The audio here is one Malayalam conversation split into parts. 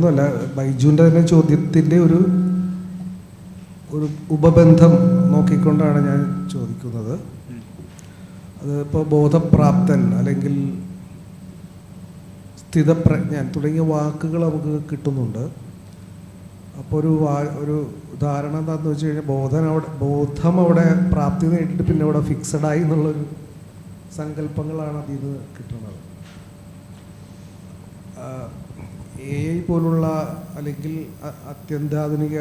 വേറൊന്നുമല്ല ബൈജുവിന്റെ തന്നെ ചോദ്യത്തിന്റെ ഒരു ഒരു ഉപബന്ധം നോക്കിക്കൊണ്ടാണ് ഞാൻ ചോദിക്കുന്നത്. അത് ഇപ്പോൾ ബോധപ്രാപ്തൻ അല്ലെങ്കിൽ സ്ഥിതപ്രജ്ഞൻ തുടങ്ങിയ വാക്കുകൾ നമുക്ക് കിട്ടുന്നുണ്ട്. അപ്പോൾ ഒരു വാ ഒരു ഉദാഹരണം എന്താണെന്ന് വെച്ച് കഴിഞ്ഞാൽ ബോധം അവിടെ ബോധം അവിടെ പ്രാപ്തി നേടിയിട്ട് പിന്നെ അവിടെ ഫിക്സഡായി എന്നുള്ളൊരു സങ്കല്പങ്ങളാണ് അതിൽ നിന്ന് കിട്ടുന്നത്. എ ഐ പോലുള്ള അല്ലെങ്കിൽ അത്യന്താധുനിക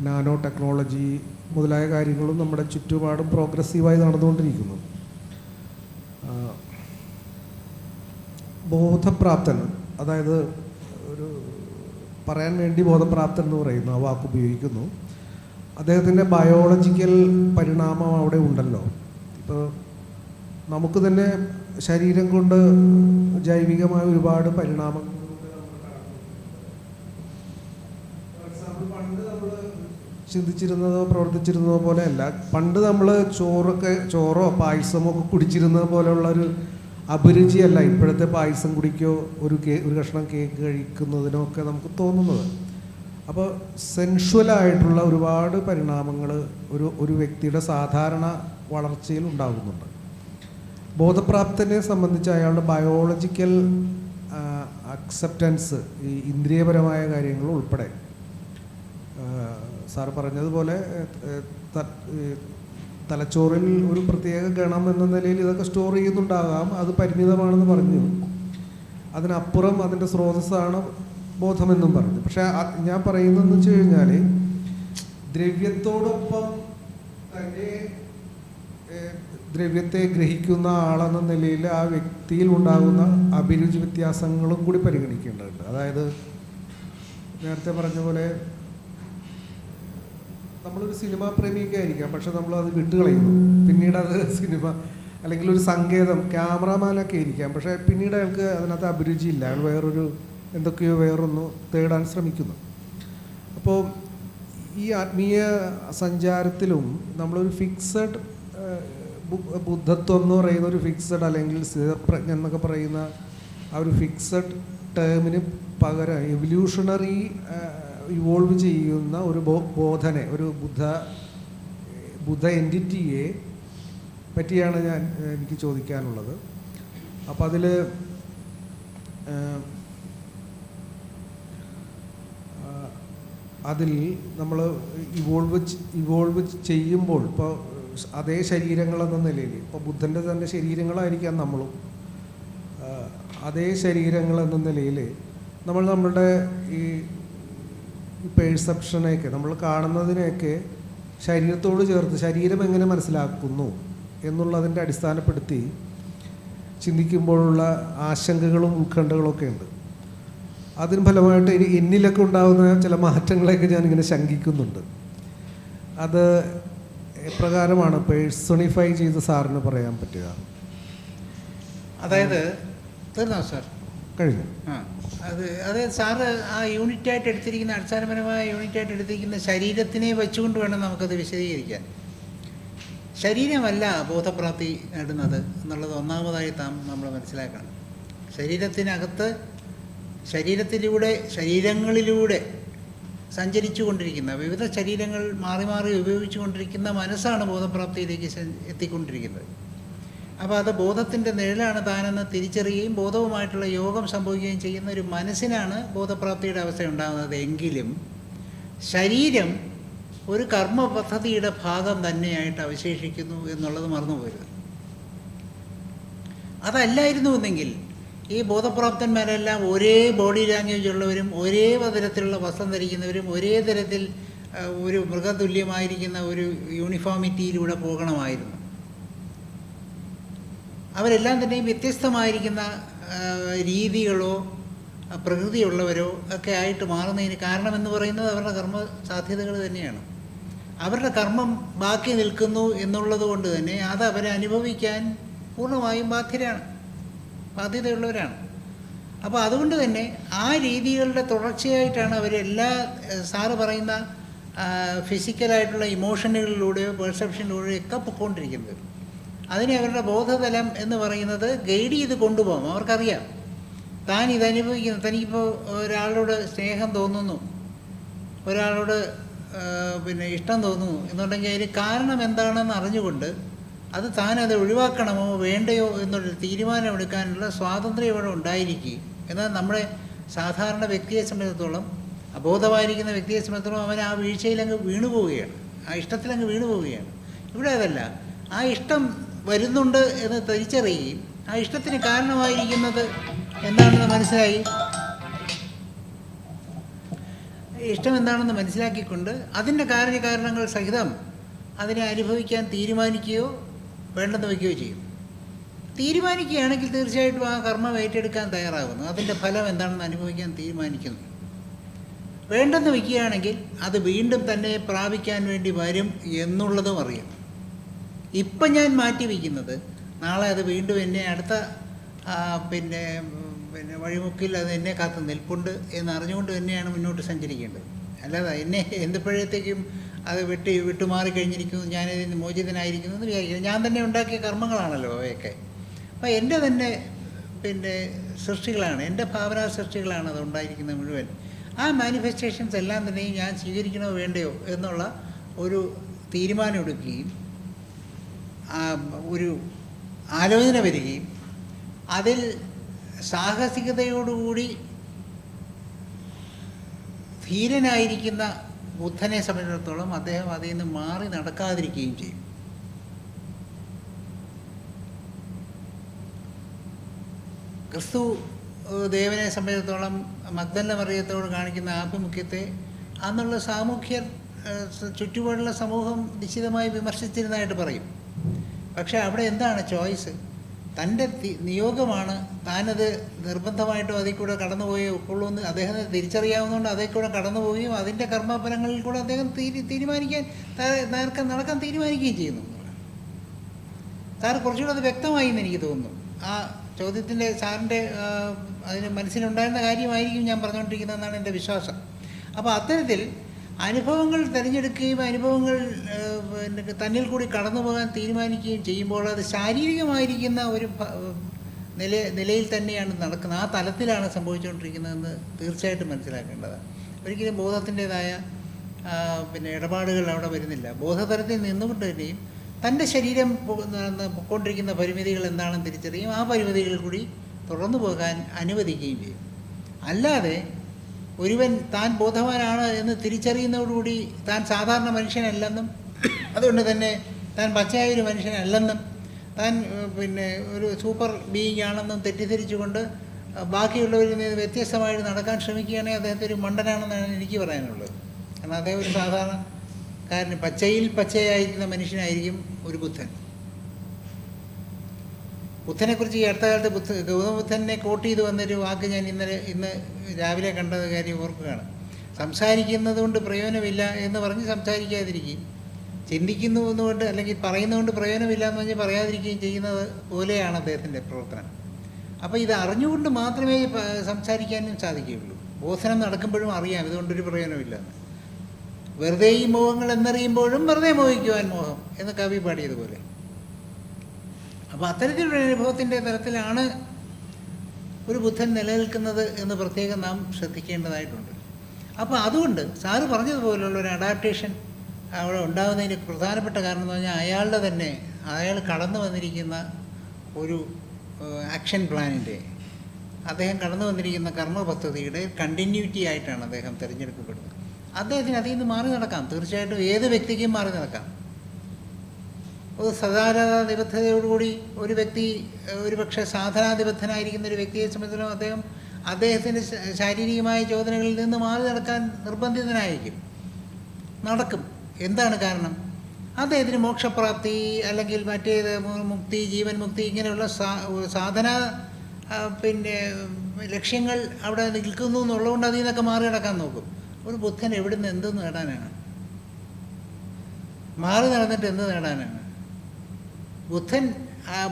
നാനോ ടെക്നോളജി മുതലായ കാര്യങ്ങളും നമ്മുടെ ചുറ്റുപാടും പ്രോഗ്രസീവായി നടന്നുകൊണ്ടിരിക്കുന്നു. ബോധപ്രാപ്തൻ അതായത് ഒരു പറയാൻ വേണ്ടി ബോധപ്രാപ്തൻ എന്ന് പറയുന്നു ആ വാക്ക് ഉപയോഗിക്കുന്നു. അദ്ദേഹത്തിന്റെ ബയോളജിക്കൽ പരിണാമം അവിടെ ഉണ്ടല്ലോ. ഇപ്പോൾ നമുക്ക് തന്നെ ശരീരം കൊണ്ട് ജൈവികമായ ഒരുപാട് പരിണാമങ്ങൾ ചിന്തിച്ചിരുന്നതോ പ്രവർത്തിച്ചിരുന്നതോ പോലെയല്ല. പണ്ട് നമ്മൾ ചോറൊക്കെ ചോറോ പായസമോ ഒക്കെ കുടിച്ചിരുന്നത് പോലെയുള്ള ഒരു അഭിരുചിയല്ല ഇപ്പോഴത്തെ പായസം കുടിക്കോ ഒരു കേ ഒരു കഷ്ണം കേക്ക് കഴിക്കുന്നതിനോ ഒക്കെ നമുക്ക് തോന്നുന്നത്. അപ്പോൾ സെൻഷ്വലായിട്ടുള്ള ഒരുപാട് പരിണാമങ്ങൾ ഒരു ഒരു വ്യക്തിയുടെ സാധാരണ വളർച്ചയിൽ ഉണ്ടാകുന്നുണ്ട്. ബോധപ്രാപ്തനെ സംബന്ധിച്ച് അയാളുടെ ബയോളജിക്കൽ അക്സെപ്റ്റൻസ് ഈ ഇന്ദ്രിയപരമായ കാര്യങ്ങൾ ഉൾപ്പെടെ സാർ പറഞ്ഞതുപോലെ തലച്ചോറിൽ ഒരു പ്രത്യേക ഗണം എന്ന നിലയിൽ ഇതൊക്കെ സ്റ്റോർ ചെയ്യുന്നുണ്ടാകാം. അത് പരിമിതമാണെന്ന് പറഞ്ഞു. അതിനപ്പുറം അതിന്റെ സ്രോതസ്സാണ് ബോധമെന്നും പറഞ്ഞു. പക്ഷേ ഞാൻ പറയുന്നതെന്ന് വെച്ച് കഴിഞ്ഞാൽ ദ്രവ്യത്തോടൊപ്പം തന്നെ ദ്രവ്യത്തെ ഗ്രഹിക്കുന്ന ആളെന്ന നിലയിൽ ആ വ്യക്തിയിൽ ഉണ്ടാകുന്ന അഭിരുചി വ്യത്യാസങ്ങളും കൂടി പരിഗണിക്കേണ്ടതുണ്ട്. അതായത് നേരത്തെ പറഞ്ഞ പോലെ നമ്മളൊരു സിനിമാ പ്രേമിയൊക്കെ ആയിരിക്കാം പക്ഷെ നമ്മൾ അത് വിട്ടുകളയുന്നു. പിന്നീട് അത് സിനിമ അല്ലെങ്കിൽ ഒരു സങ്കേതം ക്യാമറാമാനൊക്കെ ആയിരിക്കാം. പക്ഷെ പിന്നീട് അയാൾക്ക് അതിനകത്ത് അഭിരുചിയില്ല. അയാൾ വേറൊരു എന്തൊക്കെയോ വേറൊന്ന് തേടാൻ ശ്രമിക്കുന്നു. അപ്പോൾ ഈ ആത്മീയ സഞ്ചാരത്തിലും നമ്മളൊരു ഫിക്സഡ് ബുദ്ധത്വം എന്ന് പറയുന്ന ഒരു ഫിക്സഡ് അല്ലെങ്കിൽ സ്ഥിരപ്രജ്ഞ എന്നൊക്കെ പറയുന്ന ആ ഒരു ഫിക്സഡ് ടേമിന് പകരം എവല്യൂഷണറി ഇവോൾവ് ചെയ്യുന്ന ഒരു ബോധനെ ഒരു ബുദ്ധ ബുദ്ധ എന്റിറ്റിയെ പറ്റിയാണ് ഞാൻ എനിക്ക് ചോദിക്കാനുള്ളത്. അപ്പം അതിൽ അതിൽ നമ്മൾ ഇവോൾവ് ഇവോൾവ് ചെയ്യുമ്പോൾ ഇപ്പോൾ അതേ ശരീരങ്ങളെന്ന നിലയിൽ ഇപ്പോൾ ബുദ്ധന്റെ തന്നെ ശരീരങ്ങളായിരിക്കാം നമ്മളും. അതേ ശരീരങ്ങൾ എന്ന നിലയിൽ നമ്മൾ നമ്മളുടെ ഈ ഈ പേഴ്സെപ്ഷനെയൊക്കെ നമ്മൾ കാണുന്നതിനെയൊക്കെ ശരീരത്തോട് ചേർത്ത് ശരീരം എങ്ങനെ മനസ്സിലാക്കുന്നു എന്നുള്ളതിന്റെ അടിസ്ഥാനപ്പെടുത്തി ചിന്തിക്കുമ്പോഴുള്ള ആശങ്കകളും ഉത്കണ്ഠകളും ഒക്കെ ഉണ്ട്. അതിന് ഫലമായിട്ട് ഇനി എന്നിലൊക്കെ ഉണ്ടാകുന്ന ചില മാറ്റങ്ങളെയൊക്കെ ഞാനിങ്ങനെ ശങ്കിക്കുന്നുണ്ട്. അത് എപ്രകാരമാണ് പേഴ്സണിഫൈ ചെയ്ത് സാറിന് പറയാൻ പറ്റുക? അതായത് തീർന്നോ സാർ? കഴിഞ്ഞു. അത് അത് സാറ് ആ യൂണിറ്റായിട്ട് എടുത്തിരിക്കുന്ന അടിസ്ഥാനപരമായ യൂണിറ്റായിട്ട് എടുത്തിരിക്കുന്ന ശരീരത്തിനെ വെച്ചുകൊണ്ട് വേണം നമുക്കത് വിശദീകരിക്കാൻ. ശരീരമല്ല ബോധപ്രാപ്തി നേടുന്നത് എന്നുള്ളത് ഒന്നാമതായി താം നമ്മൾ മനസ്സിലാക്കണം. ശരീരത്തിനകത്ത് ശരീരത്തിലൂടെ ശരീരങ്ങളിലൂടെ സഞ്ചരിച്ചു കൊണ്ടിരിക്കുന്ന വിവിധ ശരീരങ്ങൾ മാറി മാറി ഉപയോഗിച്ചു കൊണ്ടിരിക്കുന്ന മനസ്സാണ് ബോധപ്രാപ്തിയിലേക്ക് എത്തിക്കൊണ്ടിരിക്കുന്നത്. അപ്പോൾ അത് ബോധത്തിന്റെ നിഴലാണ് താനെന്ന് തിരിച്ചറിയുകയും ബോധവുമായിട്ടുള്ള യോഗം സംഭവിക്കുകയും ചെയ്യുന്ന ഒരു മനസ്സിനാണ് ബോധപ്രാപ്തിയുടെ അവസ്ഥ ഉണ്ടാകുന്നത് എങ്കിലും ശരീരം ഒരു കർമ്മ പദ്ധതിയുടെ ഭാഗം തന്നെയായിട്ട് അവശേഷിക്കുന്നു എന്നുള്ളത് മറന്നുപോയത് അതല്ലായിരുന്നു എന്നെങ്കിൽ ഈ ബോധപ്രാപ്തന്മാരെല്ലാം ഒരേ ബോഡി ലാംഗ്വേജ് ഉള്ളവരും ഒരേ തരത്തിലുള്ള വസ്ത്രം ധരിക്കുന്നവരും ഒരേ തരത്തിൽ ഒരു മൃഗതുല്യമായിരിക്കുന്ന ഒരു യൂണിഫോമിറ്റിയിലൂടെ പോകണമായിരുന്നു. അവരെല്ലാം തന്നെയും വ്യത്യസ്തമായിരിക്കുന്ന രീതികളോ പ്രകൃതിയുള്ളവരോ ഒക്കെ ആയിട്ട് മാറുന്നതിന് കാരണമെന്ന് പറയുന്നത് അവരുടെ കർമ്മ സാധ്യതകൾ തന്നെയാണ്. അവരുടെ കർമ്മം ബാക്കി നിൽക്കുന്നു എന്നുള്ളത് കൊണ്ട് തന്നെ അത് അവരെ അനുഭവിക്കാൻ പൂർണമായും ബാധ്യരാണ് ബാധ്യതയുള്ളവരാണ്. അപ്പോൾ അതുകൊണ്ട് തന്നെ ആ രീതികളുടെ തുടർച്ചയായിട്ടാണ് അവരെല്ലാ സാറ് പറയുന്ന ഫിസിക്കലായിട്ടുള്ള ഇമോഷനുകളിലൂടെയോ പെർസെപ്ഷനിലൂടെയോ ഒക്കെ പൊയ്ക്കൊണ്ടിരിക്കുന്നത് അതിനെ അവരുടെ ബോധതലം എന്ന് പറയുന്നത് ഗൈഡ് ചെയ്ത് കൊണ്ടുപോകും. അവർക്കറിയാം. താൻ ഇതനുഭവിക്കുന്നു തനിക്കിപ്പോൾ ഒരാളോട് സ്നേഹം തോന്നുന്നു. ഒരാളോട് പിന്നെ ഇഷ്ടം തോന്നുന്നു എന്നുണ്ടെങ്കിൽ അതിന് കാരണം എന്താണെന്ന് അറിഞ്ഞുകൊണ്ട് അത് താൻ അത് ഒഴിവാക്കണമോ വേണ്ടയോ എന്നുള്ള തീരുമാനമെടുക്കാനുള്ള സ്വാതന്ത്ര്യം ഇവിടെ ഉണ്ടായിരിക്കുകയും എന്നാൽ നമ്മുടെ സാധാരണ വ്യക്തിയെ സംബന്ധിച്ചിടത്തോളം അബോധമായിരിക്കുന്ന വ്യക്തിയെ സംബന്ധിച്ചിടത്തോളം അവൻ ആ വീഴ്ചയിലങ്ങ് വീണു പോവുകയാണ് ആ ഇഷ്ടത്തിലങ്ങ് വീണു പോവുകയാണ് ഇവിടെ അതല്ല. ആ ഇഷ്ടം വരുന്നുണ്ട് എന്ന് തിരിച്ചറിയുകയും ആ ഇഷ്ടത്തിന് കാരണമായിരിക്കുന്നത് എന്താണെന്ന് മനസ്സിലായി? ഇഷ്ടം എന്താണെന്ന് മനസ്സിലാക്കിക്കൊണ്ട് അതിന്റെ കാരണകാരണങ്ങൾ സഹിതം അതിനെ അനുഭവിക്കാൻ തീരുമാനിക്കുകയോ വേണ്ടെന്ന് വയ്ക്കുകയോ ചെയ്യും. തീരുമാനിക്കുകയാണെങ്കിൽ തീർച്ചയായിട്ടും ആ കർമ്മം ഏറ്റെടുക്കാൻ തയ്യാറാകുന്നു. അതിന്റെ ഫലം എന്താണെന്ന് അനുഭവിക്കാൻ തീരുമാനിക്കുന്നു. വേണ്ടെന്ന് വയ്ക്കുകയാണെങ്കിൽ അത് വീണ്ടും തന്നെ പ്രാപിക്കാൻ വേണ്ടി വരും എന്നുള്ളതും അറിയാം. ഇപ്പം ഞാൻ മാറ്റി വയ്ക്കുന്നത് നാളെ അത് വീണ്ടും എന്നെ അടുത്ത പിന്നെ പിന്നെ വഴിമുക്കിൽ അത് എന്നെ കാത്ത് നിൽപ്പുണ്ട് എന്ന് അറിഞ്ഞുകൊണ്ട് തന്നെയാണ് മുന്നോട്ട് സഞ്ചരിക്കേണ്ടത്. അല്ലാതെ എന്നെ എന്തപ്പോഴത്തേക്കും അത് വിട്ട് വിട്ടുമാറി കഴിഞ്ഞിരിക്കുന്നു ഞാനിതിൽ നിന്ന് മോചിതനായിരിക്കുന്നു എന്ന് വിചാരിക്കുന്നു ഞാൻ തന്നെ ഉണ്ടാക്കിയ കർമ്മങ്ങളാണല്ലോ അവയൊക്കെ. അപ്പോൾ എന്റെ തന്നെ പിന്നെ സൃഷ്ടികളാണ് എന്റെ ഭാവനാ സൃഷ്ടികളാണ് അത് ഉണ്ടായിരിക്കുന്നത് മുഴുവൻ. ആ മാനിഫെസ്റ്റേഷൻസ് എല്ലാം തന്നെയും ഞാൻ സ്വീകരിക്കണോ വേണ്ടയോ എന്നുള്ള ഒരു തീരുമാനമെടുക്കുകയും ആ, ഒരു ആലോചന വരികയും അതിൽ സാഹസികതയോടുകൂടി ധീരനായിരിക്കുന്ന ബുദ്ധനെ സംബന്ധിച്ചിടത്തോളം അദ്ദേഹം അതിൽ നിന്ന് മാറി നടക്കാതിരിക്കുകയും ചെയ്യും. ക്രിസ്തു ദേവനെ സംബന്ധിച്ചിടത്തോളം മഗ്ദല്ല മറിയത്തോട് കാണിക്കുന്ന ആഭിമുഖ്യത്തെ അന്നുള്ള സാമൂഹ്യ ചുറ്റുപാടുള്ള സമൂഹം നിശ്ചിതമായി വിമർശിച്ചിരുന്നതായിട്ട് പറയും. പക്ഷേ അവിടെ എന്താണ് ചോയ്സ്? തന്റെ നിയോഗമാണ് താനത് നിർബന്ധമായിട്ടും അതിൽ കൂടെ കടന്നുപോയേ ഉള്ളൂ എന്ന് അദ്ദേഹത്തിന് തിരിച്ചറിയാവുന്നതുകൊണ്ട് അതിൽ കൂടെ കടന്നു പോവുകയും അതിന്റെ കർമ്മഫലങ്ങളിൽ കൂടെ അദ്ദേഹം തീരു തീരുമാനിക്കാൻ നേർക്കം നടക്കാൻ തീരുമാനിക്കുകയും ചെയ്യുന്നു. സാർ കുറച്ചുകൂടെ അത് വ്യക്തമായി എന്ന് എനിക്ക് തോന്നുന്നു. ആ ചോദ്യത്തിന്റെ സാറിന്റെ അതിന് മനസ്സിലുണ്ടായിരുന്ന കാര്യമായിരിക്കും ഞാൻ പറഞ്ഞുകൊണ്ടിരിക്കുന്നതെന്നാണ് എന്റെ വിശ്വാസം. അപ്പോൾ അത്തരത്തിൽ അനുഭവങ്ങൾ തിരഞ്ഞെടുക്കുകയും അനുഭവങ്ങൾ പിന്നെ തന്നിൽ കൂടി കടന്നു പോകാൻ തീരുമാനിക്കുകയും ചെയ്യുമ്പോൾ അത് ശാരീരികമായിരിക്കുന്ന ഒരു നില നിലയിൽ തന്നെയാണ് നടക്കുന്നത്. ആ തലത്തിലാണ് സംഭവിച്ചുകൊണ്ടിരിക്കുന്നതെന്ന് തീർച്ചയായിട്ടും മനസ്സിലാക്കേണ്ടതാണ്. ഒരിക്കലും ബോധത്തിന്റെതായ പിന്നെ ഇടപാടുകൾ അവിടെ വരുന്നില്ല. ബോധതലത്തിൽ നിന്നുകൊണ്ട് തന്നെയും തന്റെ ശരീരം പൊക്കൊണ്ടിരിക്കുന്ന പരിമിതികൾ എന്താണെന്ന് തിരിച്ചറിയും ആ പരിമിതികൾ കൂടി തുടർന്നു പോകാൻ അനുവദിക്കുകയും ചെയ്യും. അല്ലാതെ ഒരുവൻ താൻ ബോധവാനാണ് എന്ന് തിരിച്ചറിയുന്നതോടുകൂടി താൻ സാധാരണ മനുഷ്യനല്ലെന്നും അതുകൊണ്ട് തന്നെ താൻ പച്ചയായ ഒരു മനുഷ്യനല്ലെന്നും താൻ പിന്നെ ഒരു സൂപ്പർ ബീയിങ് ആണെന്നും തെറ്റിദ്ധരിച്ചുകൊണ്ട് ബാക്കിയുള്ളവരിൽ നിന്ന് വ്യത്യസ്തമായിട്ട് നടക്കാൻ ശ്രമിക്കുകയാണെങ്കിൽ അദ്ദേഹത്തെ ഒരു മണ്ടനാണെന്നാണ് എനിക്ക് പറയാനുള്ളത്. കാരണം അദ്ദേഹം ഒരു സാധാരണ കാരണം പച്ചയിൽ പച്ചയായിരിക്കുന്ന മനുഷ്യനായിരിക്കും ഒരു ബുദ്ധൻ ബുദ്ധനെക്കുറിച്ച് ഈ അടുത്ത കാലത്ത് ബുദ്ധ ഗൗതമ ബുദ്ധനെ കോട്ട് ചെയ്ത് വന്നൊരു വാക്ക് ഞാൻ ഇന്നലെ ഇന്ന് രാവിലെ കണ്ടത് കാര്യം ഓർക്കുകയാണ്. സംസാരിക്കുന്നത് കൊണ്ട് പ്രയോജനമില്ല എന്ന് പറഞ്ഞ് സംസാരിക്കാതിരിക്കുകയും ചിന്തിക്കുന്നു എന്നുകൊണ്ട് അല്ലെങ്കിൽ പറയുന്നതുകൊണ്ട് പ്രയോജനമില്ല എന്ന് പറഞ്ഞ് പറയാതിരിക്കുകയും ചെയ്യുന്നത് പോലെയാണ് അദ്ദേഹത്തിന്റെ പ്രവർത്തനം. അപ്പോൾ ഇത് അറിഞ്ഞുകൊണ്ട് മാത്രമേ സംസാരിക്കാനും സാധിക്കുകയുള്ളൂ. ബോധനം നടക്കുമ്പോഴും അറിയാം ഇതുകൊണ്ടൊരു പ്രയോജനമില്ലെന്ന് വെറുതെ ഈ മോഹങ്ങൾ എന്നറിയുമ്പോഴും വെറുതെ മോഹിക്കുവാൻ മോഹം എന്ന് കവി പാടിയതുപോലെ. അപ്പോൾ അത്തരത്തിലുള്ള അനുഭവത്തിന്റെ തരത്തിലാണ് ഒരു ബുദ്ധൻ നിലനിൽക്കുന്നത് എന്ന് പ്രത്യേകം നാം ശ്രദ്ധിക്കേണ്ടതായിട്ടുണ്ട്. അപ്പോൾ അതുകൊണ്ട് സാറ് പറഞ്ഞതുപോലുള്ള ഒരു അഡാപ്റ്റേഷൻ അവിടെ ഉണ്ടാകുന്നതിന് പ്രധാനപ്പെട്ട കാരണം എന്ന് പറഞ്ഞാൽ അയാളുടെ തന്നെ അയാൾ കടന്നു വന്നിരിക്കുന്ന ഒരു ആക്ഷൻ പ്ലാനിന്റെ അദ്ദേഹം കടന്നു വന്നിരിക്കുന്ന കർമ്മ പദ്ധതിയുടെ കണ്ടിന്യൂറ്റി ആയിട്ടാണ് അദ്ദേഹം തിരഞ്ഞെടുക്കപ്പെടുന്നത്. അദ്ദേഹത്തിന് അതിൽ നിന്ന് മാറി നടക്കാം. തീർച്ചയായിട്ടും ഏത് വ്യക്തിക്കും മാറി നടക്കാം. ഒരു സദാചാര നിബദ്ധതയോടുകൂടി ഒരു വ്യക്തി ഒരു പക്ഷേ സാധനാധിബദ്ധനായിരിക്കുന്ന ഒരു വ്യക്തിയെ സംബന്ധിച്ചിടത്തോളം അദ്ദേഹം അദ്ദേഹത്തിന്റെ ശാരീരികമായ ചോദനകളിൽ നിന്ന് മാറി നടക്കാൻ നിർബന്ധിതനായിരിക്കും. നടക്കും. എന്താണ് കാരണം? അദ്ദേഹത്തിന് മോക്ഷപ്രാപ്തി അല്ലെങ്കിൽ മറ്റേത് മുക്തി ജീവൻ മുക്തി ഇങ്ങനെയുള്ള സാധന പിന്നെ ലക്ഷ്യങ്ങൾ അവിടെ നിൽക്കുന്നു എന്നുള്ളതുകൊണ്ട് അതിൽ നിന്നൊക്കെ മാറി നടക്കാൻ നോക്കും. ഒരു ബുദ്ധൻ എവിടുന്ന് എന്ത് നേടാനാണ്? മാറി നടന്നിട്ട് എന്ത് നേടാനാണ്? ബുദ്ധൻ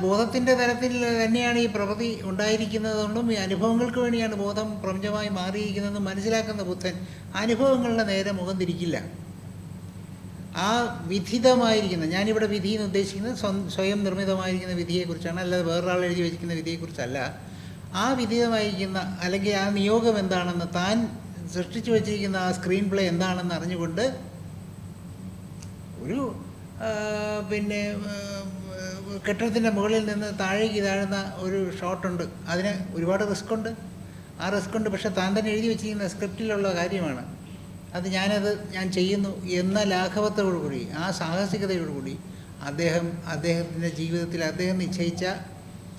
ബോധത്തിന്റെ തലത്തിൽ തന്നെയാണ് ഈ പ്രവൃത്തി ഉണ്ടായിരിക്കുന്നതുകൊണ്ടും ഈ അനുഭവങ്ങൾക്ക് വേണ്ടിയാണ് ബോധം പ്രപഞ്ചമായി മാറിയിരിക്കുന്നതെന്ന് മനസ്സിലാക്കുന്ന ബുദ്ധൻ അനുഭവങ്ങളുടെ നേരെ മുഖം തിരിക്കില്ല. ആ വിധിതമായിരിക്കുന്ന ഞാനിവിടെ വിധി എന്ന് ഉദ്ദേശിക്കുന്നത് സ്വ- സ്വയം നിർമ്മിതമായിരിക്കുന്ന വിധിയെക്കുറിച്ചാണ് അല്ലാതെ വേറൊരാൾ എഴുതി വെച്ചിരിക്കുന്ന വിധിയെക്കുറിച്ചല്ല. ആ വിധിതമായിരിക്കുന്ന അല്ലെങ്കിൽ ആ നിയോഗം എന്താണെന്ന് താൻ സൃഷ്ടിച്ചു വച്ചിരിക്കുന്ന ആ സ്ക്രീൻ പ്ലേ എന്താണെന്ന് അറിഞ്ഞുകൊണ്ട് ഒരു പിന്നെ കെട്ടിടത്തിന്റെ മുകളിൽ നിന്ന് താഴേക്ക് താഴുന്ന ഒരു ഷോട്ടുണ്ട്. അതിന് ഒരുപാട് റിസ്ക് ഉണ്ട് ആ റിസ്ക് ഉണ്ട് പക്ഷേ താൻ തന്നെ എഴുതി വെച്ചിരിക്കുന്ന സ്ക്രിപ്റ്റിലുള്ള കാര്യമാണ്. അത് ഞാനത് ഞാൻ ചെയ്യുന്നു എന്ന ലാഘവത്തോടുകൂടി ആ സാഹസികതയോടുകൂടി അദ്ദേഹം അദ്ദേഹത്തിന്റെ ജീവിതത്തിൽ അദ്ദേഹം നിശ്ചയിച്ച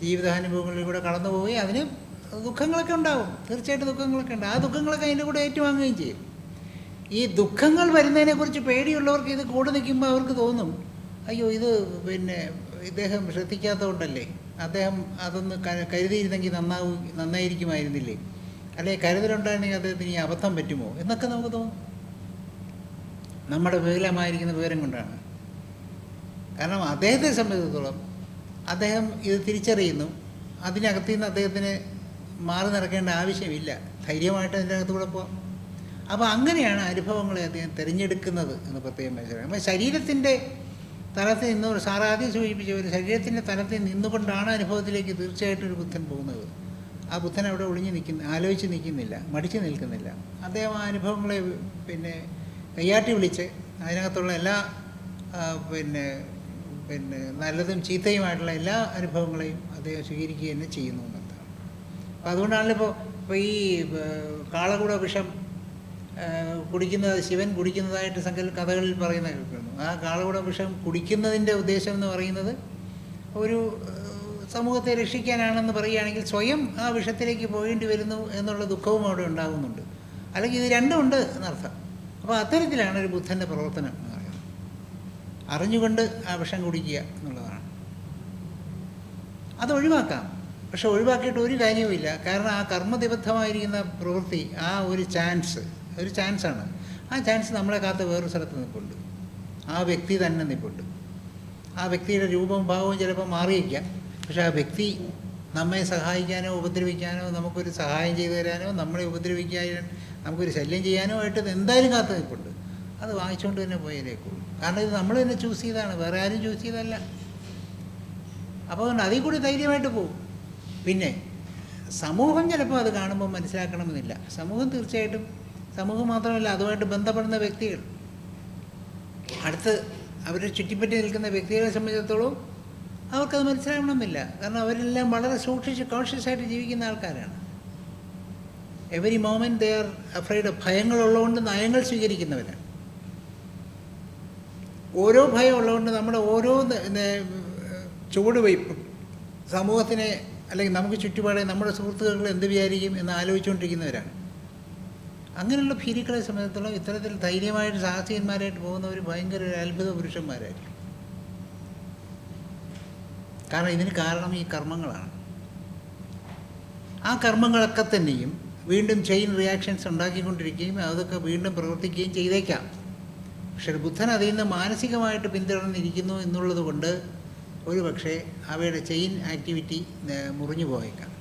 ജീവിതാനുഭവങ്ങളിലൂടെ കടന്നു പോയി അതിന് ദുഃഖങ്ങളൊക്കെ ഉണ്ടാവും. തീർച്ചയായിട്ടും ദുഃഖങ്ങളൊക്കെ ഉണ്ട്. ആ ദുഃഖങ്ങളൊക്കെ അതിന്റെ കൂടെ ഏറ്റുവാങ്ങുകയും ചെയ്യും. ഈ ദുഃഖങ്ങൾ വരുന്നതിനെക്കുറിച്ച് പേടിയുള്ളവർക്ക് ഇത് കൂടെ നിൽക്കുമ്പോൾ അവർക്ക് തോന്നും അയ്യോ ഇത് പിന്നെ ഇദ്ദേഹം ശ്രദ്ധിക്കാത്തതുകൊണ്ടല്ലേ? അദ്ദേഹം അതൊന്ന് കരുതിയിരുന്നെങ്കിൽ നന്നാവും നന്നായിരിക്കുമായിരുന്നില്ലേ? അല്ലെ? കരുതലുണ്ടായിരുന്നെങ്കിൽ അദ്ദേഹത്തിന് ഈ അബദ്ധം പറ്റുമോ? എന്നൊക്കെ നമുക്ക് തോന്നും. നമ്മുടെ വികലമായിരിക്കുന്ന വിവരം കൊണ്ടാണ്. കാരണം അദ്ദേഹത്തെ സംബന്ധിച്ചിടത്തോളം അദ്ദേഹം ഇത് തിരിച്ചറിയുന്നു. അതിനകത്തു നിന്ന് അദ്ദേഹത്തിന് മാറി നടക്കേണ്ട ആവശ്യമില്ല. ധൈര്യമായിട്ട് അതിന്റെ അകത്തൂടെ പോകാം അപ്പോൾ അങ്ങനെയാണ് അനുഭവങ്ങളെ അദ്ദേഹം തിരഞ്ഞെടുക്കുന്നത് എന്ന് പ്രത്യേകം മനസ്സിലാക്കണം അപ്പോൾ ശരീരത്തിന്റെ തലത്തിൽ നിന്ന് സാറാദി സൂചിപ്പിച്ച ഒരു ശരീരത്തിന്റെ തലത്തിൽ നിന്നുകൊണ്ടാണ് അനുഭവത്തിലേക്ക് തീർച്ചയായിട്ടും ഒരു ബുദ്ധൻ പോകുന്നത്. ആ ബുദ്ധൻ അവിടെ ഒളിഞ്ഞു നിൽക്കുന്ന ആലോചിച്ച് നിൽക്കുന്നില്ല മടിച്ചു നിൽക്കുന്നില്ല. അദ്ദേഹം ആ അനുഭവങ്ങളെ പിന്നെ കയ്യാട്ടി വിളിച്ച് അതിനകത്തുള്ള എല്ലാ പിന്നെ പിന്നെ നല്ലതും ചീത്തയുമായിട്ടുള്ള എല്ലാ അനുഭവങ്ങളെയും അദ്ദേഹം സ്വീകരിക്കുക തന്നെ ചെയ്യുന്നു എന്നർത്ഥം. അപ്പോൾ അതുകൊണ്ടാണല്ലോ ഇപ്പോൾ ഇപ്പോൾ ഈ കാളകൂട വിഷം കുടിക്കുന്നത് ശിവൻ കുടിക്കുന്നതായിട്ട് സങ്കൽ കഥകളിൽ പറയുന്ന കേൾക്കുന്നു. ആ കാളകുട വിഷം കുടിക്കുന്നതിന്റെ ഉദ്ദേശം എന്ന് പറയുന്നത് ഒരു സമൂഹത്തെ രക്ഷിക്കാനാണെന്ന് പറയുകയാണെങ്കിൽ സ്വയം ആ വിഷത്തിലേക്ക് പോകേണ്ടി വരുന്നു എന്നുള്ള ദുഃഖവും അവിടെ ഉണ്ടാകുന്നുണ്ട്. അല്ലെങ്കിൽ ഇത് രണ്ടും ഉണ്ട് എന്നർത്ഥം. അപ്പോൾ അത്തരത്തിലാണ് ഒരു ബുദ്ധന്റെ പ്രവർത്തനം എന്ന് പറയുന്നത്. അറിഞ്ഞുകൊണ്ട് ആ വിഷം കുടിക്കുക എന്നുള്ളതാണ്. അത് ഒഴിവാക്കാം. പക്ഷെ ഒഴിവാക്കിയിട്ട് ഒരു കാര്യവുമില്ല. കാരണം ആ കർമ്മദിബദ്ധമായിരിക്കുന്ന പ്രവൃത്തി ആ ഒരു ചാൻസ് ഒരു ചാൻസാണ്. ആ ചാൻസ് നമ്മളെ കാത്ത് വേറൊരു സ്ഥലത്ത് നിൽപ്പുണ്ട് ആ വ്യക്തി തന്നെ നിൽപ്പുണ്ട് ആ വ്യക്തിയുടെ രൂപവും ഭാവവും ചിലപ്പോൾ മാറിയിരിക്കാം. പക്ഷെ ആ വ്യക്തി നമ്മെ സഹായിക്കാനോ ഉപദ്രവിക്കാനോ നമുക്കൊരു സഹായം ചെയ്തു തരാനോ നമ്മളെ ഉപദ്രവിക്കാൻ നമുക്കൊരു ശല്യം ചെയ്യാനോ ആയിട്ട് എന്തായാലും കാത്തു നിൽപ്പുണ്ട് അത് വാങ്ങിച്ചുകൊണ്ട് തന്നെ പോയതിനേക്കുള്ളൂ കാരണം ഇത് നമ്മൾ തന്നെ ചൂസ് ചെയ്തതാണ് വേറെ ആരും ചൂസ് ചെയ്തതല്ല. അപ്പോൾ അതിൽ കൂടി ധൈര്യമായിട്ട് പോകും പിന്നെ സമൂഹം ചിലപ്പോൾ അത് കാണുമ്പോൾ മനസ്സിലാക്കണമെന്നില്ല. സമൂഹം തീർച്ചയായിട്ടും സമൂഹം മാത്രമല്ല അതുമായിട്ട് ബന്ധപ്പെടുന്ന വ്യക്തികൾ. അടുത്ത് അവരെ ചുറ്റിപ്പറ്റി നിൽക്കുന്ന വ്യക്തികളെ സംബന്ധിച്ചിടത്തോളം അവർക്കത് മനസ്സിലാവണമെന്നില്ല. കാരണം അവരെല്ലാം വളരെ സൂക്ഷിച്ച് കോൺഷ്യസായിട്ട് ജീവിക്കുന്ന ആൾക്കാരാണ്. Every moment they are afraid ഭയങ്ങളുള്ളതുകൊണ്ട് നയങ്ങൾ സ്വീകരിക്കുന്നവരാണ്. ഓരോ ഭയം ഉള്ളതുകൊണ്ട് നമ്മുടെ ഓരോ ചുവടുവയ്പ്പും സമൂഹത്തിനെ അല്ലെങ്കിൽ നമുക്ക് ചുറ്റുപാടെ നമ്മുടെ സുഹൃത്തുക്കൾ എന്ത് വിചാരിക്കും എന്ന് ആലോചിച്ചുകൊണ്ടിരിക്കുന്നവരാണ്. അങ്ങനെയുള്ള ഭീരുക്കളെ സംബന്ധിച്ചിടത്തോളം ഇത്തരത്തിൽ ധൈര്യമായിട്ട് സാഹസികന്മാരായിട്ട് പോകുന്നവർ ഭയങ്കര ഒരു അത്ഭുത പുരുഷന്മാരായിരിക്കും. കാരണം ഇതിന് കാരണം ഈ കർമ്മങ്ങളാണ്. ആ കർമ്മങ്ങളൊക്കെ തന്നെയും വീണ്ടും ചെയിൻ റിയാക്ഷൻസ് ഉണ്ടാക്കിക്കൊണ്ടിരിക്കുകയും അതൊക്കെ വീണ്ടും പ്രവർത്തിക്കുകയും ചെയ്തേക്കാം. പക്ഷെ ബുദ്ധൻ അതിൽ നിന്ന് മാനസികമായിട്ട് പിന്തുടർന്നിരിക്കുന്നു എന്നുള്ളത് കൊണ്ട് ഒരു പക്ഷേ അവയുടെ ചെയിൻ ആക്ടിവിറ്റി മുറിഞ്ഞു പോയേക്കാം.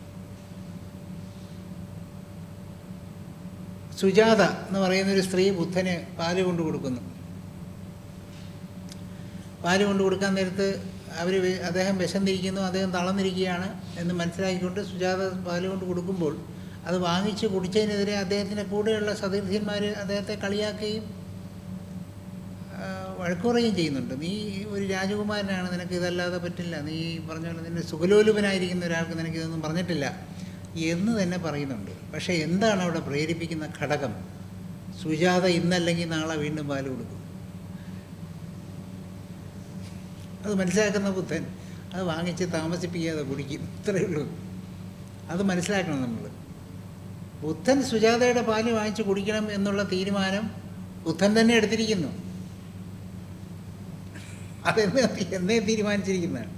സുജാത എന്ന് പറയുന്ന ഒരു സ്ത്രീ ബുദ്ധന് പാൽ കൊണ്ട് കൊടുക്കുന്നു. പാൽ കൊണ്ട് കൊടുക്കാൻ നേരത്ത് അവർ അദ്ദേഹം വിശന്നിരിക്കുന്നു അദ്ദേഹം തളർന്നിരിക്കുകയാണ് എന്ന് മനസ്സിലാക്കിക്കൊണ്ട് സുജാത പാൽ കൊണ്ട് കൊടുക്കുമ്പോൾ അത് വാങ്ങിച്ച് കുടിച്ചതിനെതിരെ അദ്ദേഹത്തിന്റെ കൂടെയുള്ള സതീർത്ഥ്യന്മാർ അദ്ദേഹത്തെ കളിയാക്കുകയും വഴക്കുറയും ചെയ്യുന്നുണ്ട്. നീ ഒരു രാജകുമാരനാണ് നിനക്ക് ഇതല്ലാതെ പറ്റില്ല. നീ പറഞ്ഞ പോലെ നിന്റെ സുഖലോലുപനായിരിക്കുന്ന ഒരാൾക്ക് നിനക്കിതൊന്നും പറഞ്ഞിട്ടില്ല. എന്ന് തന്നെ പറയുന്നുണ്ട്. പക്ഷേ എന്താണ് അവിടെ പ്രേരിപ്പിക്കുന്ന ഘടകം? സുജാത ഇന്നല്ലെങ്കിൽ നാളെ വീണ്ടും പാൽ കൊടുക്കും. അത് മനസ്സിലാക്കുന്ന ബുദ്ധൻ അത് വാങ്ങിച്ച് താമസിപ്പിക്കാതെ കുടിക്കും. ഇത്രയേ ഉള്ളൂ. അത് മനസ്സിലാക്കണം നമ്മൾ ബുദ്ധൻ സുജാതയുടെ പാൽ വാങ്ങിച്ച് കുടിക്കണം എന്നുള്ള തീരുമാനം ബുദ്ധൻ തന്നെ എടുത്തിരിക്കുന്നു. അതെന്നെ എന്നേ തീരുമാനിച്ചിരിക്കുന്നതാണ്.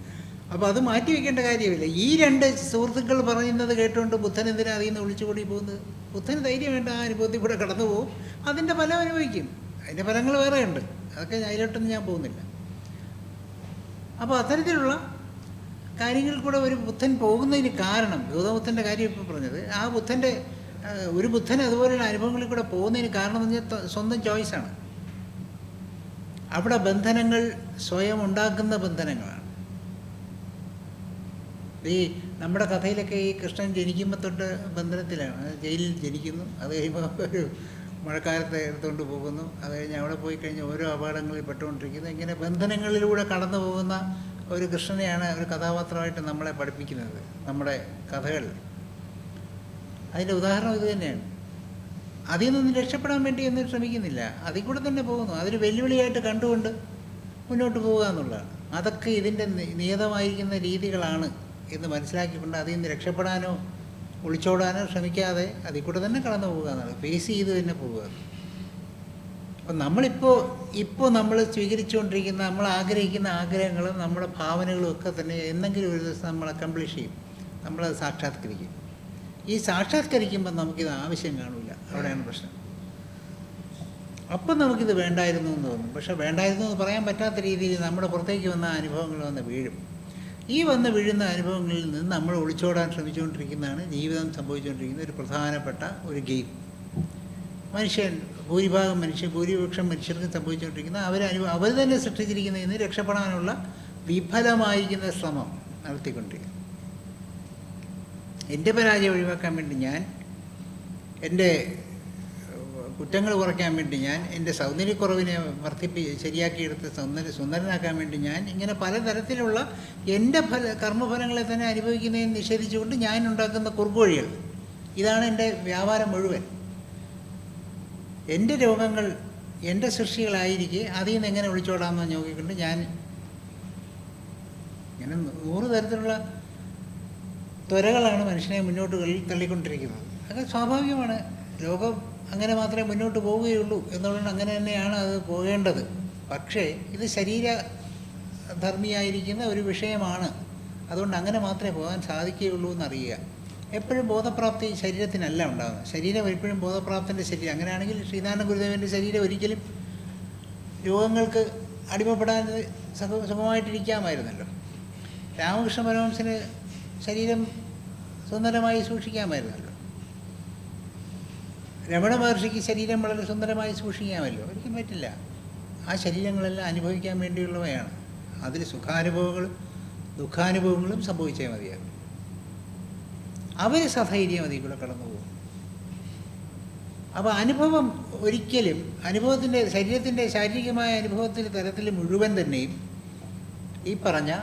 അപ്പോൾ അത് മാറ്റി വെക്കേണ്ട കാര്യമില്ല. ഈ രണ്ട് സുഹൃത്തുക്കൾ പറയുന്നത് കേട്ടുകൊണ്ട് ബുദ്ധൻ എന്തിനാ അതിൽ നിന്ന് ഒളിച്ചുകൂടി പോകുന്നത്? ബുദ്ധന് ധൈര്യം വേണ്ട ആ അനുഭവത്തിൽ കൂടെ കടന്നു പോകും. അതിന്റെ ഫലം അനുഭവിക്കും. അതിന്റെ ഫലങ്ങൾ വേറെയുണ്ട്. അതൊക്കെ അതിലോട്ടൊന്നും ഞാൻ പോകുന്നില്ല. അപ്പോൾ അത്തരത്തിലുള്ള കാര്യങ്ങൾ കൂടെ ഒരു ബുദ്ധൻ പോകുന്നതിന് കാരണം ഗൗതമബുദ്ധന്റെ കാര്യം ഇപ്പോൾ പറഞ്ഞത് ആ ബുദ്ധന്റെ ഒരു ബുദ്ധൻ അതുപോലെയുള്ള അനുഭവങ്ങളിൽ കൂടെ പോകുന്നതിന് കാരണം എന്ന് പറഞ്ഞാൽ സ്വന്തം ചോയ്സാണ് അവിടെ ബന്ധനങ്ങൾ സ്വയം ഉണ്ടാക്കുന്ന ബന്ധനങ്ങളാണ്. ഈ നമ്മുടെ കഥയിലൊക്കെ ഈ കൃഷ്ണൻ ജനിക്കുമ്പോൾ തൊട്ട് ബന്ധനത്തിലാണ് ജയിലിൽ ജനിക്കുന്നു. അത് കഴിയുമ്പോൾ ഒരു മഴക്കാലത്ത് എടുത്തുകൊണ്ട് പോകുന്നു. അത് കഴിഞ്ഞ് അവിടെ പോയി കഴിഞ്ഞ് ഓരോ അപകടങ്ങളിൽ പെട്ടുകൊണ്ടിരിക്കുന്നു. ഇങ്ങനെ ബന്ധനങ്ങളിലൂടെ കടന്നു പോകുന്ന ഒരു കൃഷ്ണനെയാണ് ഒരു കഥാപാത്രമായിട്ട് നമ്മളെ പഠിപ്പിക്കുന്നത്. നമ്മുടെ കഥകൾ. അതിന്റെ ഉദാഹരണം ഇത് തന്നെയാണ്. അതിൽ നിന്നും രക്ഷപ്പെടാൻ വേണ്ടി ഒന്നും ശ്രമിക്കുന്നില്ല. അതിൽ കൂടെ തന്നെ പോകുന്നു. അതൊരു വെല്ലുവിളിയായിട്ട് കണ്ടുകൊണ്ട് മുന്നോട്ട് പോകുക എന്നുള്ളതാണ്. അതൊക്കെ ഇതിന്റെ നിയതമായിരിക്കുന്ന രീതികളാണ് എന്ന് മനസ്സിലാക്കിക്കൊണ്ട് അതിൽ നിന്ന് രക്ഷപ്പെടാനോ ഒളിച്ചോടാനോ ശ്രമിക്കാതെ അതിൽ കൂടെ തന്നെ കടന്നു പോകുക എന്നാണ്. ഫേസ് ചെയ്ത് തന്നെ പോവുക അപ്പം നമ്മളിപ്പോൾ ഇപ്പോൾ നമ്മൾ സ്വീകരിച്ചുകൊണ്ടിരിക്കുന്ന നമ്മൾ ആഗ്രഹിക്കുന്ന ആഗ്രഹങ്ങളും നമ്മുടെ ഭാവനകളും ഒക്കെ തന്നെ എന്തെങ്കിലും ഒരു ദിവസം നമ്മൾ അക്കംപ്ലിഷ് ചെയ്യും. നമ്മളത് സാക്ഷാത്കരിക്കും. ഈ സാക്ഷാത്കരിക്കുമ്പോൾ നമുക്കിത് ആവശ്യം കാണില്ല അവിടെയാണ് പ്രശ്നം. അപ്പം നമുക്കിത് വേണ്ടായിരുന്നു എന്ന് തോന്നും. പക്ഷേ വേണ്ടായിരുന്നു എന്ന് പറയാൻ പറ്റാത്ത രീതിയിൽ നമ്മുടെ പുറത്തേക്ക് വന്ന അനുഭവങ്ങൾ വന്ന് വീഴും. ഈ വന്ന് വീഴുന്ന അനുഭവങ്ങളിൽ നിന്ന് നമ്മൾ ഒളിച്ചോടാൻ ശ്രമിച്ചുകൊണ്ടിരിക്കുന്നതാണ് ജീവിതം സംഭവിച്ചുകൊണ്ടിരിക്കുന്ന ഒരു പ്രധാനപ്പെട്ട ഒരു ഗെയിം. മനുഷ്യൻ ഭൂരിഭാഗം മനുഷ്യൻ ഭൂരിപക്ഷം മനുഷ്യർക്ക് സംഭവിച്ചുകൊണ്ടിരിക്കുന്ന അവർ അനുഭവം അവർ തന്നെ സൃഷ്ടിച്ചിരിക്കുന്നതിൽ നിന്ന് രക്ഷപ്പെടാനുള്ള വിഫലമായിരിക്കുന്ന ശ്രമം നടത്തിക്കൊണ്ടിരിക്കുന്നു. എന്റെ പരാജയം ഒഴിവാക്കാൻ വേണ്ടി ഞാൻ എന്റെ കുറ്റങ്ങൾ കുറയ്ക്കാൻ വേണ്ടി ഞാൻ എന്റെ സൗന്ദര്യക്കുറവിനെ വർദ്ധിപ്പി ശരിയാക്കിയെടുത്ത് സൗന്ദര്യ സുന്ദരനാക്കാൻ വേണ്ടി ഞാൻ ഇങ്ങനെ പലതരത്തിലുള്ള എന്റെ ഫല കർമ്മഫലങ്ങളെ തന്നെ അനുഭവിക്കുന്നതിന് നിഷേധിച്ചുകൊണ്ട് ഞാൻ ഉണ്ടാക്കുന്ന കുറുക്കുവഴികൾ. ഇതാണ് എന്റെ വ്യാപാരം മുഴുവൻ. എന്റെ രോഗങ്ങൾ എന്റെ സൃഷ്ടികളായിരിക്കെ അതിൽ നിന്ന് എങ്ങനെ ഒളിച്ചോടാമെന്ന് നോക്കിക്കൊണ്ട് ഞാൻ ഇങ്ങനെ നൂറ് തരത്തിലുള്ള ത്വരകളാണ് മനുഷ്യനെ മുന്നോട്ട് തള്ളി തള്ളിക്കൊണ്ടിരിക്കുന്നത്. അതൊക്കെ സ്വാഭാവികമാണ്. ലോകം അങ്ങനെ മാത്രമേ മുന്നോട്ട് പോവുകയുള്ളൂ എന്നുള്ളത് അങ്ങനെ തന്നെയാണ് അത് പോകേണ്ടത്. പക്ഷേ ഇത് ശരീര ധർമ്മിയായിരിക്കുന്ന ഒരു വിഷയമാണ്. അതുകൊണ്ട് അങ്ങനെ മാത്രമേ പോകാൻ സാധിക്കുകയുള്ളൂ എന്നറിയുക. എപ്പോഴും ബോധപ്രാപ്തി ശരീരത്തിനല്ല ഉണ്ടാകുന്നത് ശരീരം എപ്പോഴും ബോധപ്രാപ്തിന്റെ ശരീരം. അങ്ങനെയാണെങ്കിൽ ശ്രീനാരായണ ഗുരുദേവന്റെ ശരീരം ഒരിക്കലും രോഗങ്ങൾക്ക് അടിമപ്പെടാൻ സുഖ സുഖമായിട്ടിരിക്കാമായിരുന്നല്ലോ. രാമകൃഷ്ണ പരമംസിന് ശരീരം സുന്ദരമായി സൂക്ഷിക്കാമായിരുന്നല്ലോ. രമണ മഹർഷിക്ക് ശരീരം വളരെ സുന്ദരമായി സൂക്ഷിക്കാമല്ലോ. ഒരിക്കലും പറ്റില്ല. ആ ശരീരങ്ങളെല്ലാം അനുഭവിക്കാൻ വേണ്ടിയുള്ളവയാണ്. അതിൽ സുഖാനുഭവങ്ങളും ദുഃഖാനുഭവങ്ങളും സംഭവിച്ചേ മതിയാകും. അവർ സധൈര്യം അതിൽ കൂടെ കടന്നു പോകും. അപ്പോൾ അനുഭവം ഒരിക്കലും അനുഭവത്തിന്റെ ശരീരത്തിന്റെ ശാരീരികമായ അനുഭവത്തിന്റെ തരത്തിൽ മുഴുവൻ തന്നെയും ഈ പറഞ്ഞ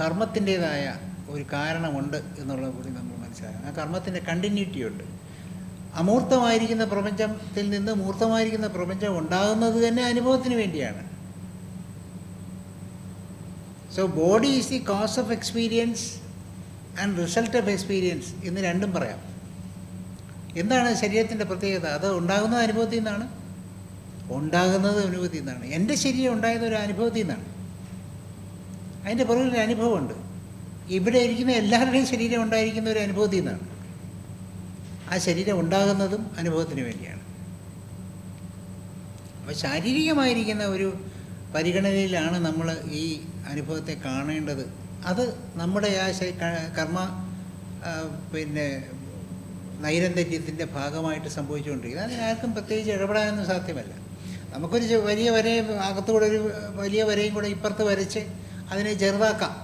കർമ്മത്തിന്റേതായ ഒരു കാരണമുണ്ട് എന്നുള്ളത് കൂടി നമ്മൾ മനസ്സിലാക്കണം. ആ കർമ്മത്തിന്റെ കണ്ടിന്യൂറ്റി ഉണ്ട്. അമൂർത്തമായിരിക്കുന്ന പ്രപഞ്ചത്തിൽ നിന്ന് മൂർത്തമായിരിക്കുന്ന പ്രപഞ്ചം ഉണ്ടാകുന്നത് തന്നെ അനുഭവത്തിന് വേണ്ടിയാണ്. So body is the cause of experience and result of experience എന്ന് രണ്ടും പറയാം. എന്താണ് ശരീരത്തിന്റെ പ്രത്യേകത? അത് ഉണ്ടാകുന്നത് അനുഭവത്തിൽ നിന്നാണ്. ഉണ്ടാകുന്നത് അനുഭവത്തിൽ നിന്നാണ്. എന്റെ ശരീരം ഉണ്ടായത് ഒരു അനുഭവത്തിൽ നിന്നാണ്. അതിന്റെ പുറകിൽ ഒരു അനുഭവമുണ്ട്. ഇവിടെ ഇരിക്കുന്ന എല്ലാവരുടെയും ശരീരം ഉണ്ടായിരിക്കുന്ന ഒരു അനുഭവത്തിൽ നിന്നാണ്. ആ ശരീരം ഉണ്ടാകുന്നതും അനുഭവത്തിന് വേണ്ടിയാണ്. അപ്പോൾ ശാരീരികമായിരിക്കുന്ന ഒരു പരിഗണനയിലാണ് നമ്മൾ ഈ അനുഭവത്തെ കാണേണ്ടത്. അത് നമ്മുടെ ആ കർമ്മ പിന്നെ നൈരന്തര്യത്തിന്റെ ഭാഗമായിട്ട് സംഭവിച്ചുകൊണ്ടിരിക്കുന്നത് അതിനാർക്കും പ്രത്യേകിച്ച് ഇടപെടാനൊന്നും സാധ്യമല്ല. നമുക്കൊരു വലിയ വരയും അകത്തുകൂടെ ഒരു വലിയ വരയും കൂടെ ഇപ്പുറത്ത് വരച്ച് അതിനെ ചെറുതാക്കാം.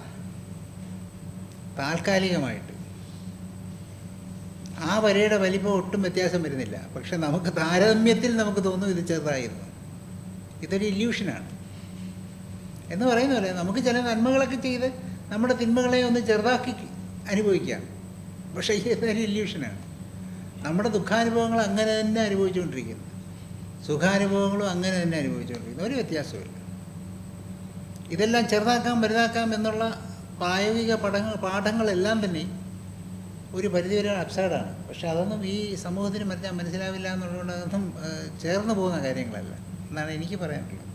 താൽക്കാലികമായിട്ട്. ആ വരയുടെ വലിപ്പം ഒട്ടും വ്യത്യാസം വരുന്നില്ല. പക്ഷെ നമുക്ക് താരതമ്യത്തിൽ നമുക്ക് തോന്നും ഇത് ചെറുതായിരുന്നു. ഇതൊരു ഇല്യൂഷനാണ്. എന്ന് പറയുന്ന പോലെ നമുക്ക് ചില നന്മകളൊക്കെ ചെയ്ത് നമ്മുടെ തിന്മകളെ ഒന്ന് ചെറുതാക്കി അനുഭവിക്കാം. പക്ഷേ ഇതൊരു ഇല്യൂഷനാണ്. നമ്മുടെ ദുഃഖാനുഭവങ്ങൾ അങ്ങനെ തന്നെ അനുഭവിച്ചുകൊണ്ടിരിക്കുന്നു. സുഖാനുഭവങ്ങളും അങ്ങനെ തന്നെ അനുഭവിച്ചുകൊണ്ടിരിക്കുന്നു. ഒരു വ്യത്യാസമില്ല ഇതെല്ലാം ചെറുതാക്കാം വലുതാക്കാം എന്നുള്ള പ്രായോഗിക പഠങ്ങൾ പാഠങ്ങളെല്ലാം തന്നെ ഒരു പരിധിവരെ അപ്സൈഡാണ് പക്ഷെ അതൊന്നും ഈ സമൂഹത്തിന് മനസ്സിലാവില്ല എന്നുള്ളതുകൊണ്ട് അതൊന്നും ചേർന്ന് പോകുന്ന കാര്യങ്ങളല്ല. എന്നാണ് എനിക്ക് പറയാനുള്ളത്.